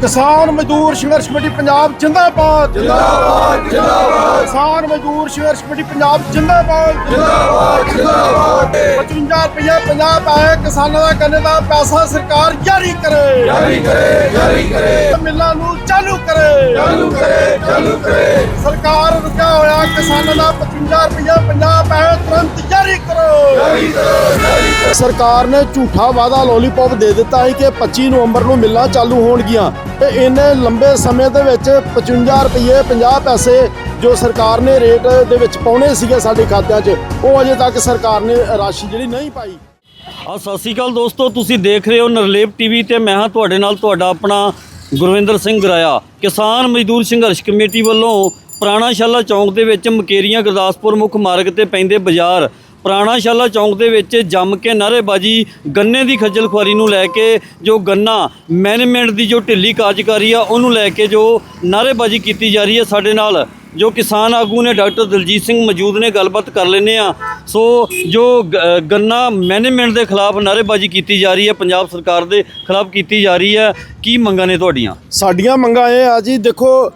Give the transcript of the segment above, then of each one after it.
ਕਿਸਾਨ ਮਜ਼ਦੂਰ ਸੰਘਰਸ਼ ਕਮੇਟੀ ਪੰਜਾਬ ਜਿੰਦਾਬਾਦ। ਜਿੰਦਾਬਾਦ ਜਿੰਦਾਬਾਦ। ਕਿਸਾਨ ਮਜ਼ਦੂਰ ਸੰਘਰਸ਼ ਕਮੇਟੀ ਪੰਜਾਬ ਜਿੰਦਾਬਾਦ। ਜਿੰਦਾਬਾਦ ਜਿੰਦਾਬਾਦ। 55 ਰੁਪਏ 50 ਪਾਏ ਕਿਸਾਨਾਂ ਦਾ ਕਰਨੇ ਦਾ ਪੈਸਾ ਸਰਕਾਰ ਜਾਰੀ ਕਰੇ। ਜਾਰੀ ਕਰੇ ਜਾਰੀ ਕਰੇ। ਮਿੱਲਾਂ ਨੂੰ ਚਾਲੂ ਕਰੇ। ਚਾਲੂ ਕਰੇ ਚਾਲੂ ਕਰੇ। ਸਰਕਾਰ ਰੁਕਿਆ ਹੋਇਆ ਕਿਸਾਨਾਂ ਦਾ 55 ਰੁਪਏ 50 ਪੈਸੇ ਤੁਰੰਤ ਸਰਕਾਰ ਨੇ ਝੂਠਾ ਵਾਅਦਾ ਲੋਲੀਪੌਪ ਦੇ ਦਿੱਤਾ ਸੀ ਕਿ 25 ਨਵੰਬਰ ਨੂੰ ਮਿੱਲਾਂ ਚਾਲੂ ਹੋਣਗੀਆਂ। ਤੇ ਇੰਨੇ ਲੰਬੇ ਸਮੇਂ ਦੇ ਵਿੱਚ 55 ਰੁਪਏ 50 ਪੈਸੇ ਜੋ ਸਰਕਾਰ ਨੇ ਰੇਟ ਦੇ ਵਿੱਚ ਪਾਉਣੇ ਸੀਗੇ ਸਾਡੇ ਖਾਤਿਆਂ 'ਚ, ਉਹ ਅਜੇ ਤੱਕ ਸਰਕਾਰ ਨੇ ਰਾਸ਼ੀ ਜਿਹੜੀ ਨਹੀਂ ਪਾਈ। ਆ, ਸਤਿ ਸ਼੍ਰੀ ਅਕਾਲ ਦੋਸਤੋ, ਤੁਸੀਂ ਦੇਖ ਰਹੇ ਹੋ ਨਰਲੇਪ ਟੀਵੀ ਤੇ ਮੈਂ ਹਾਂ ਤੁਹਾਡੇ ਨਾਲ ਤੁਹਾਡਾ ਆਪਣਾ ਗੁਰਵਿੰਦਰ ਸਿੰਘ ਗਰਾਇਆ। ਕਿਸਾਨ ਮਜ਼ਦੂਰ ਸੰਘਰਸ਼ ਕਮੇਟੀ ਵੱਲੋਂ ਪੁਰਾਣਾ ਸ਼ਾਲਾ ਚੌਂਕ ਦੇ ਵਿੱਚ ਮਕੇਰੀਆਂ ਗੁਰਦਾਸਪੁਰ ਮੁੱਖ ਮਾਰਗ ਤੇ ਪੈਂਦੇ ਬਾਜ਼ਾਰ ਪੁਰਾਣਾਸ਼ਾਲਾ ਚੌਂਕ ਦੇ ਵਿੱਚ ਜੰਮ ਕੇ ਨਾਅਰੇਬਾਜ਼ੀ ਗੰਨੇ ਦੀ ਖੱਜਲ ਖੁਆਰੀ ਨੂੰ ਲੈ ਕੇ ਜੋ ਗੰਨਾ ਮੈਨੇਜਮੈਂਟ ਦੀ ਜੋ ਢਿੱਲੀ ਕਾਰਜਕਾਰੀ ਆ, ਉਹਨੂੰ ਲੈ ਕੇ ਜੋ ਨਾਅਰੇਬਾਜ਼ੀ ਕੀਤੀ ਜਾ ਰਹੀ ਹੈ ਸਾਡੇ ਨਾਲ, ਜੋ ਕਿਸਾਨ ਆਗੂ ਨੇ ਡਾਕਟਰ ਦਲਜੀਤ ਸਿੰਘ ਮੌਜੂਦ ਨੇ, ਗੱਲਬਾਤ ਕਰ ਲੈਨੇ ਆ ਸੋ ਜੋ ਗ- ਗੰਨਾ ਮੈਨੇਜਮੈਂਟ ਦੇ ਖਿਲਾਫ ਨਾਅਰੇਬਾਜ਼ੀ ਕੀਤੀ ਜਾ ਰਹੀ ਹੈ, ਪੰਜਾਬ ਸਰਕਾਰ ਦੇ ਖਿਲਾਫ ਕੀਤੀ ਜਾ ਰਹੀ ਹੈ, ਕੀ ਮੰਗਾਂ ਨੇ ਤੁਹਾਡੀਆਂ? ਸਾਡੀਆਂ ਮੰਗਾਂ ਇਹ ਆ ਜੀ, ਦੇਖੋ,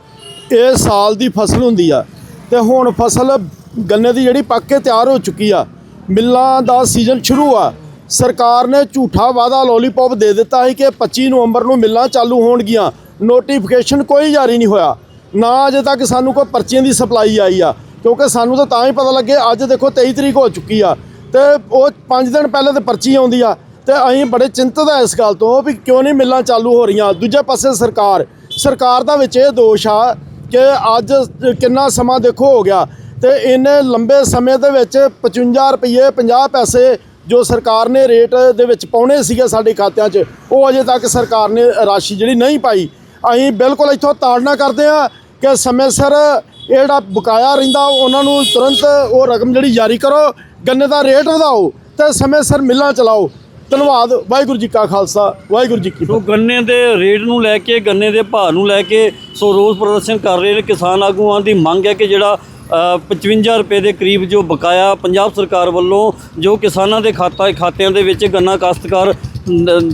ਇਹ ਸਾਲ ਦੀ ਫਸਲ ਹੁੰਦੀ ਆ, ਤੇ ਹੁਣ ਫਸਲ ਗੰਨੇ ਦੀ ਜਿਹੜੀ ਪੱਕ ਕੇ ਤਿਆਰ ਹੋ ਚੁੱਕੀ ਆ, ਮਿੱਲਾਂ ਦਾ ਸੀਜ਼ਨ ਸ਼ੁਰੂ ਆ। ਸਰਕਾਰ ਨੇ ਝੂਠਾ ਵਾਅਦਾ ਲੋਲੀਪੌਪ ਦੇ ਦਿੱਤਾ ਸੀ ਕਿ 25 ਨਵੰਬਰ ਨੂੰ ਮਿੱਲਾਂ ਚਾਲੂ ਹੋਣਗੀਆਂ। ਨੋਟੀਫਿਕੇਸ਼ਨ ਕੋਈ ਜਾਰੀ ਨਹੀਂ ਹੋਇਆ। ਨਾ ਅਜੇ ਤੱਕ ਸਾਨੂੰ ਕੋਈ ਪਰਚੀਆਂ ਦੀ ਸਪਲਾਈ ਆਈ ਆ, ਕਿਉਂਕਿ ਸਾਨੂੰ ਤਾਂ ਤਾਂ ਹੀ ਪਤਾ ਲੱਗੇ, ਅੱਜ ਦੇਖੋ 23 ਤਰੀਕ ਹੋ ਚੁੱਕੀ ਆ। ਤੇ ਉਹ 5 ਦਿਨ ਪਹਿਲਾਂ ਤੇ ਪਰਚੀ ਆਉਂਦੀ ਆ, ਤੇ ਅਸੀਂ ਬੜੇ ਚਿੰਤਤ ਆ ਇਸ ਗੱਲ ਤੋਂ ਵੀ ਕਿਉਂ ਨਹੀਂ ਮਿੱਲਾਂ ਚਾਲੂ ਹੋ ਰਹੀਆਂ। ਦੂਜੇ ਪਾਸੇ ਸਰਕਾਰ ਸਰਕਾਰ ਦਾ ਵਿੱਚ ਇਹ ਦੋਸ਼ ਆ ਕਿ ਅੱਜ ਕਿੰਨਾ ਸਮਾਂ ਦੇਖੋ ਹੋ ਗਿਆ। ਤੇ ਇੰਨੇ ਲੰਬੇ ਸਮੇਂ ਦੇ ਵਿੱਚ 55 ਰੁਪਏ 50 ਪੈਸੇ ਜੋ ਸਰਕਾਰ ਨੇ ਰੇਟ ਦੇ ਵਿੱਚ ਪਾਉਣੇ ਸੀਗੇ ਸਾਡੇ ਖਾਤਿਆਂ 'ਚ ਉਹ ਅਜੇ ਤੱਕ ਸਰਕਾਰ ਨੇ ਰਾਸ਼ੀ ਜਿਹੜੀ ਨਹੀਂ ਪਾਈ। ਅਸੀਂ ਬਿਲਕੁਲ ਇੱਥੋਂ ਤਾੜਨਾ ਕਰਦੇ ਆ ਕਿ ਸਮੇਂ ਸਿਰ ਇਹ ਜਿਹੜਾ ਬਕਾਇਆ ਰਹਿੰਦਾ ਉਹਨਾਂ ਨੂੰ ਤੁਰੰਤ ਉਹ ਰਕਮ ਜਿਹੜੀ ਜਾਰੀ ਕਰੋ ਗੰਨੇ ਦਾ ਰੇਟ ਵਧਾਓ ਤੇ ਸਮੇਂ ਸਿਰ ਮਿੱਲਾਂ ਚਲਾਓ। ਧੰਨਵਾਦ ਵਾਹਿਗੁਰੂ ਜੀ ਕਾ ਖਾਲਸਾ ਵਾਹਿਗੁਰੂ ਜੀ ਕੀ ਫਤਿਹ। ਗੰਨੇ ਦੇ ਰੇਟ ਨੂੰ ਲੈ ਕੇ ਗੰਨੇ ਦੇ ਭਾਅ ਨੂੰ ਲੈ ਕੇ ਸੋ ਰੋਸ ਪ੍ਰਦਰਸ਼ਨ ਕਰ ਰਹੇ ਨੇ ਕਿਸਾਨ ਆਗੂਆਂ ਦੀ ਮੰਗ ਹੈ ਕਿ ਜਿਹੜਾ 55 ਰੁਪਏ ਦੇ ਕਰੀਬ ਜੋ ਬਕਾਇਆ ਪੰਜਾਬ ਸਰਕਾਰ ਵੱਲੋਂ ਜੋ ਕਿਸਾਨਾਂ ਦੇ ਖਾਤਾ ਖਾਤਿਆਂ ਦੇ ਵਿੱਚ ਗੰਨਾ ਕਾਸ਼ਤਕਾਰ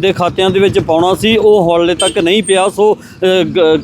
ਦੇ ਖਾਤਿਆਂ ਦੇ ਵਿੱਚ ਪਾਉਣਾ ਸੀ, ਉਹ ਹਾਲੇ ਤੱਕ ਨਹੀਂ ਪਿਆ। ਸੋ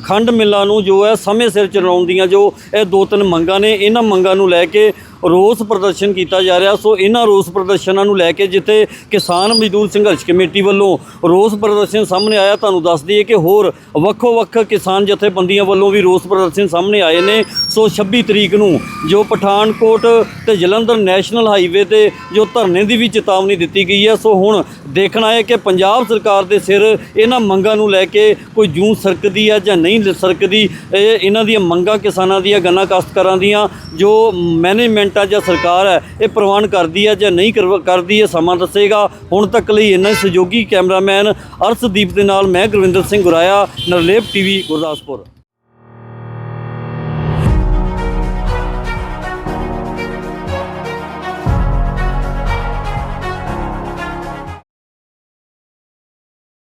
ਖੰਡ ਮਿੱਲਾਂ ਨੂੰ ਜੋ ਹੈ ਸਮੇਂ ਸਿਰ ਚਲਾਉਣ ਦੀਆਂ ਜੋ ਇਹ ਦੋ ਤਿੰਨ ਮੰਗਾਂ ਨੇ, ਇਹਨਾਂ ਮੰਗਾਂ ਨੂੰ ਲੈ ਕੇ ਰੋਸ ਪ੍ਰਦਰਸ਼ਨ ਕੀਤਾ ਜਾ ਰਿਹਾ। ਸੋ ਇਹਨਾਂ ਰੋਸ ਪ੍ਰਦਰਸ਼ਨਾਂ ਨੂੰ ਲੈ ਕੇ ਜਿੱਥੇ ਕਿਸਾਨ ਮਜ਼ਦੂਰ ਸੰਘਰਸ਼ ਕਮੇਟੀ ਵੱਲੋਂ ਰੋਸ ਪ੍ਰਦਰਸ਼ਨ ਸਾਹਮਣੇ ਆਇਆ, ਤੁਹਾਨੂੰ ਦੱਸ ਦਈਏ ਕਿ ਹੋਰ ਵੱਖੋ ਵੱਖ ਕਿਸਾਨ ਜਥੇਬੰਦੀਆਂ ਵੱਲੋਂ ਵੀ ਰੋਸ ਪ੍ਰਦਰਸ਼ਨ ਸਾਹਮਣੇ ਆਏ ਨੇ। ਸੋ 26 ਤਰੀਕ ਨੂੰ ਜੋ ਪਠਾਨਕੋਟ ਤੇ ਜਲੰਧਰ ਨੈਸ਼ਨਲ ਹਾਈਵੇ ਤੇ ਜੋ ਧਰਨੇ ਦੀ ਵੀ ਚੇਤਾਵਨੀ ਦਿੱਤੀ ਗਈ ਹੈ, ਸੋ ਹੁਣ ਦੇਖਣਾ ਹੈ ਕਿ ਪੰਜਾਬ ਸਰਕਾਰ ਦੇ ਸਿਰ ਇਹਨਾਂ ਮੰਗਾਂ ਨੂੰ ਲੈ ਕੇ ਕੋਈ ਜੂੰ ਸਰਕਦੀ ਹੈ ਜਾਂ ਨਹੀਂ ਸਰਕਦੀ। ਇਹ ਇਹਨਾਂ ਦੀਆਂ ਮੰਗਾਂ ਕਿਸਾਨਾਂ ਦੀਆਂ, ਗੰਨਾ ਕਾਸ਼ਤਕਾਰਾਂ ਦੀਆਂ, ਜੋ ਮੈਨੇਜਮੈਂਟ ਆ ਜਾਂ ਸਰਕਾਰ ਹੈ, ਇਹ ਪ੍ਰਵਾਨ ਕਰਦੀ ਹੈ ਜਾਂ ਨਹੀਂ ਕਰਵ- ਕਰਦੀ ਹੈ ਸਮਾਂ ਦੱਸੇਗਾ। ਹੁਣ ਤੱਕ ਲਈ ਇੰਨਾ ਹੀ ਸਹਿਯੋਗੀ ਕੈਮਰਾਮੈਨ ਅਰਸ਼ਦੀਪ ਦੇ ਨਾਲ ਮੈਂ ਗੁਰਵਿੰਦਰ ਸਿੰਘ ਗੁਰਾਇਆ, ਨਰਲੇਪ ਟੀਵੀ, ਗੁਰਦਾਸਪੁਰ।